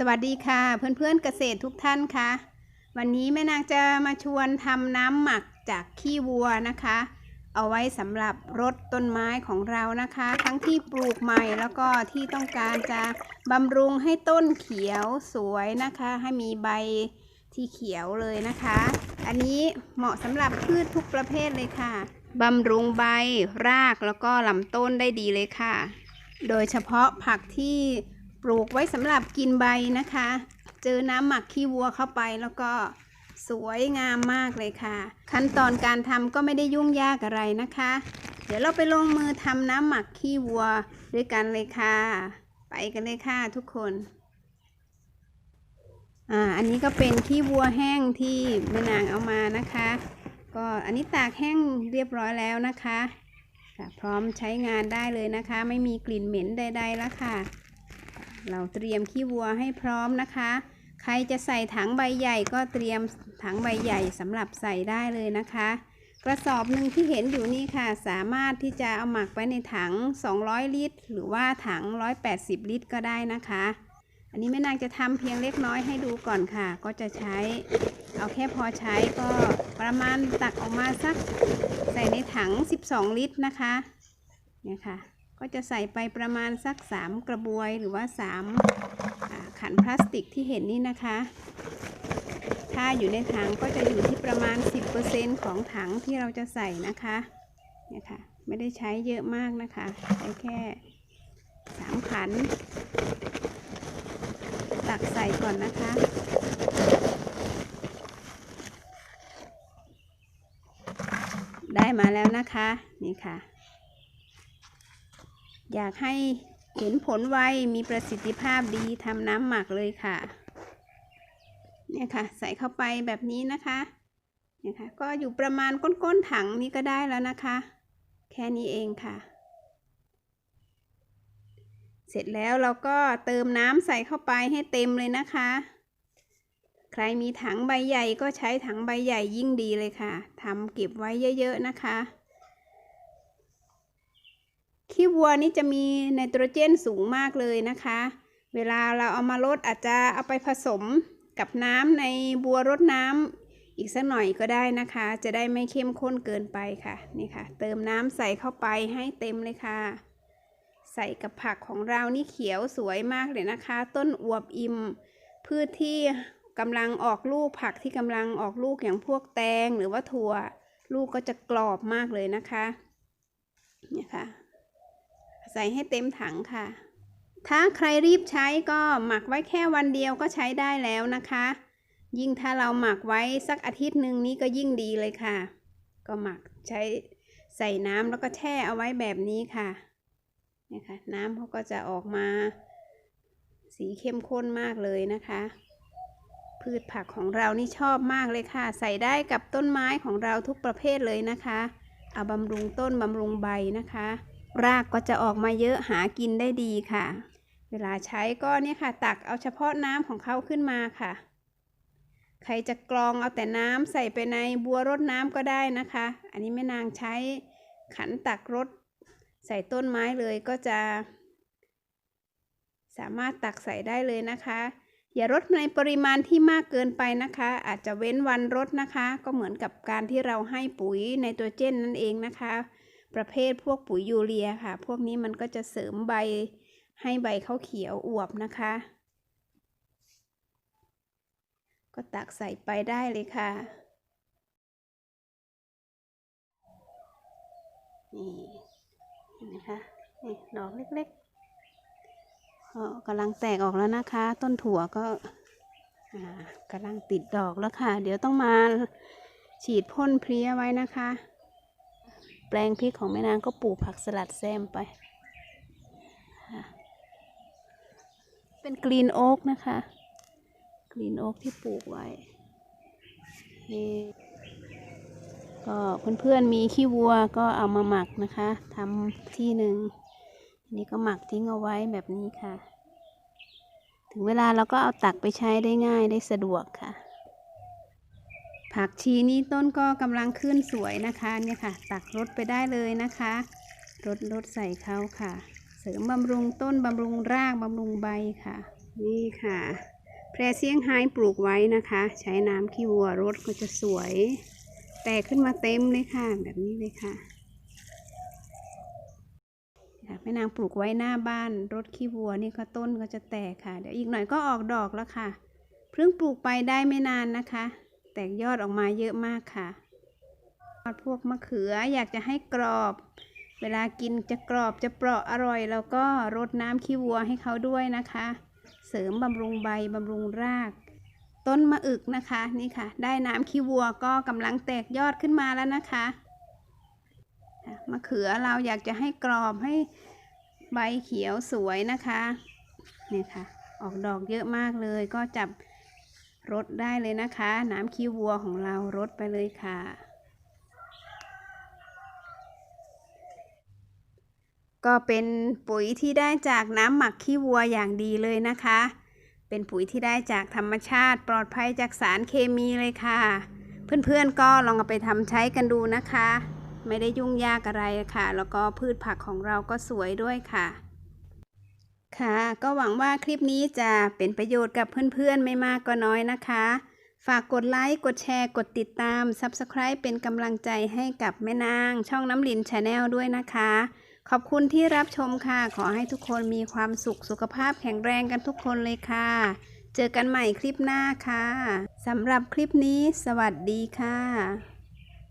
สวัสดีค่ะ เพื่อนๆเกษตรทุกท่านค่ะวันนี้แม่นางจะมาชวนทำน้ำหมักจากขี้วัวนะคะ เอาไว้สำหรับรดต้นไม้ของเรานะคะ ทั้งที่ปลูกใหม่แล้วก็ที่ต้องการจะบำรุงให้ต้นเขียวสวยนะคะ ให้มีใบที่เขียวเลยนะคะ อันนี้เหมาะสำหรับพืชทุกประเภทเลยค่ะบำรุงใบรากแล้วก็ลำต้นได้ดีเลยค่ะ โดยเฉพาะผักที่ ลูกไว้สำหรับกินใบนะคะ เจอน้ำหมักขี้วัวเข้าไปแล้วก็สวยงามมากเลยค่ะ ขั้นตอนการทำก็ไม่ได้ยุ่งยากอะไรนะคะ เดี๋ยวเราไปลงมือทำน้ำหมักขี้วัวด้วยกันเลยค่ะ ไปกันเลยค่ะทุกคนอ่าอันนี้ก็เป็นขี้วัวแห้งที่แม่นางเอามานะคะ ก็อันนี้ตากแห้งเรียบร้อยแล้วนะคะค่ะพร้อมใช้งานได้เลยนะคะ ไม่มีกลิ่นเหม็นใดๆแล้วค่ะ เราเตรียมขี้วัวให้พร้อมนะคะ ใครจะใส่ถังใบใหญ่ก็เตรียมถังใบใหญ่สำหรับใส่ได้เลยนะคะ กระสอบหนึ่งที่เห็นอยู่นี่ค่ะ สามารถที่จะเอาหมักไว้ในถัง 200 ลิตร หรือว่าถัง 180 ลิตร ก็ได้นะคะ อันนี้แม่นางจะทำเพียงเล็กน้อยให้ดูก่อนค่ะ ก็จะใช้เอาแค่พอใช้ก็ประมาณตักออกมาสักใส่ในถัง 12 ลิตรนะคะเนี่ยค่ะ ก็จะใส่ไปประมาณสัก 3 กระบวยหรือว่า 3 ขันพลาสติกที่เห็นนี่นะคะ ถ้าอยู่ในถังก็จะอยู่ที่ประมาณ 10%ของถังที่เราจะใส่นะคะเนี่ยค่ะไม่ได้ใช้เยอะมากนะคะ ใช้แค่ 3 ขัน ตักใส่ก่อนนะคะได้มาแล้วนะคะ นี่ค่ะ อยากให้เห็นผลไวมีประสิทธิภาพดีทำน้ำหมักเลยค่ะ เนี่ยค่ะ ใส่เข้าไปแบบนี้นะคะเนี่ยค่ะ ก็อยู่ประมาณก้นๆถังนี้ก็ได้แล้วนะคะ แค่นี้เองค่ะ เสร็จแล้วเราก็เติมน้ำใส่เข้าไปให้เต็มเลยนะคะ ใครมีถังใบใหญ่ก็ใช้ถังใบใหญ่ยิ่งดีเลยค่ะทำเก็บไว้เยอะ ๆ นะคะ ขี้วัวนี่จะมีไนโตรเจนสูงมากเลยนะคะ เวลาเราเอามาลดอาจจะเอาไปผสมกับน้ำในบัวรดน้ำอีกสักหน่อยก็ได้นะคะ จะได้ไม่เข้มข้นเกินไปค่ะ นี่ค่ะ เติมน้ำใส่เข้าไปให้เต็มเลยค่ะ ใส่กับผักของเรานี่เขียวสวยมากเลยนะคะ ต้นอวบอิ่มพืชที่กำลังออกลูกผักที่กำลังออกลูกอย่างพวกแตงหรือว่าถั่ว ลูกก็จะกรอบมากเลยนะคะ เนี่ยค่ะ ใส่ให้เต็มถังค่ะ ถ้าใครรีบใช้ก็หมักไว้แค่วันเดียวก็ใช้ได้แล้วนะคะ ยิ่งถ้าเราหมักไว้สักอาทิตย์หนึ่งนี้ก็ยิ่งดีเลยค่ะ ก็หมักใช้ใส่น้ำแล้วก็แช่เอาไว้แบบนี้ค่ะนี่ค่ะ น้ำเขาก็จะออกมา สีเข้มข้นมากเลยนะคะ พืชผักของเรานี่ชอบมากเลยค่ะ ใส่ได้กับต้นไม้ของเราทุกประเภทเลยนะคะ เอาบำรุงต้นบำรุงใบนะคะ รากก็จะออกมาเยอะหากินได้ดีค่ะ เวลาใช้ก็เนี่ยค่ะ ตักเอาเฉพาะน้ำของเขาขึ้นมาค่ะ ใครจะกรองเอาแต่น้ำใส่ไปในบัวรดน้ำก็ได้นะคะ อันนี้แม่นางใช้ขันตักรดใส่ต้นไม้เลยก็จะ สามารถตักใส่ได้เลยนะคะ อย่ารดในปริมาณที่มากเกินไปนะคะ อาจจะเว้นวันรดนะคะ ก็เหมือนกับการที่เราให้ปุ๋ยในตัวเจนนั่นเองนะคะ ประเภทพวกปุ๋ยยูเรียค่ะ พวกนี้มันก็จะเสริมใบให้ใบเขาเขียวอวบนะคะ ก็ตักใส่ไปได้เลยค่ะ นี่เห็นไหมคะนี่ดอกเล็กๆก็กำลังแตกออกแล้วนะคะ ต้นถั่วก็อ่ากำลังติดดอกแล้วค่ะ เดี๋ยวต้องมาฉีดพ่นเพลี้ยไว้นะคะ แปลงพริกของแม่นางก็ปลูกผักสลัดแซมไป เป็นกรีนโอ๊กนะคะ กรีนโอ๊กที่ปลูกไว้ นี่ก็เพื่อนๆมีขี้วัวก็เอามาหมักนะคะทำที่หนึ่งอันนี้ก็หมักทิ้งเอาไว้แบบนี้ค่ะ ถึงเวลาเราก็เอาตักไปใช้ได้ง่ายได้สะดวกค่ะ ผักชีนี่ต้นก็กำลังขึ้นสวยนะคะเนี่ยค่ะ ตักรดไปได้เลยนะคะรดรดใส่เขาค่ะ เสริมบำรุงต้นบำรุงรากบำรุงใบค่ะ นี่ค่ะแพรเซียงไฮ้ปลูกไว้นะคะ ใช้น้ำขี้วัวรดก็จะสวย แตกขึ้นมาเต็มเลยค่ะ แบบนี้เลยค่ะค่ะแม่นางปลูกไว้หน้าบ้านรดขี้วัวนี่ก็ต้นก็จะแตกค่ะ เดี๋ยวอีกหน่อยก็ออกดอกแล้วค่ะ เพิ่งปลูกไปได้ไม่นานนะคะ แตกยอดออกมาเยอะมากค่ะพวกมะเขืออยากจะให้กรอบ เวลากินจะกรอบจะเปราะอร่อย แล้วก็รดน้ำขี้วัวให้เขาด้วยนะคะ เสริมบำรุงใบบำรุงราก ต้นมะอึกนะคะนี่ค่ะ ได้น้ำขี้วัวก็กำลังแตกยอดขึ้นมาแล้วนะคะค่ะมะเขือเราอยากจะให้กรอบให้ใบเขียวสวยนะคะนี่ค่ะ ออกดอกเยอะมากเลยก็จับ รดได้เลยนะคะ น้ำขี้วัวของเรารดไปเลยค่ะ ก็เป็นปุ๋ยที่ได้จากน้ำหมักขี้วัวอย่างดีเลยนะคะ เป็นปุ๋ยที่ได้จากธรรมชาติปลอดภัยจากสารเคมีเลยค่ะ เพื่อนๆก็ลองเอาไปทำใช้กันดูนะคะ ไม่ได้ยุ่งยากอะไรค่ะ แล้วก็พืชผักของเราก็สวยด้วยค่ะ ค่ะ ก็หวังว่าคลิปนี้จะเป็นประโยชน์กับเพื่อนๆไม่มากก็น้อยนะคะ ฝากกดไลค์ กดแชร์ กดติดตาม Subscribe เป็นกำลังใจให้กับแม่นาง ช่องน้ำลินชาแนลด้วยนะคะ ขอบคุณที่รับชมค่ะ ขอให้ทุกคนมีความสุขสุขภาพแข็งแรงกันทุกคนเลยค่ะ เจอกันใหม่คลิปหน้าค่ะสำหรับคลิปนี้ สวัสดีค่ะ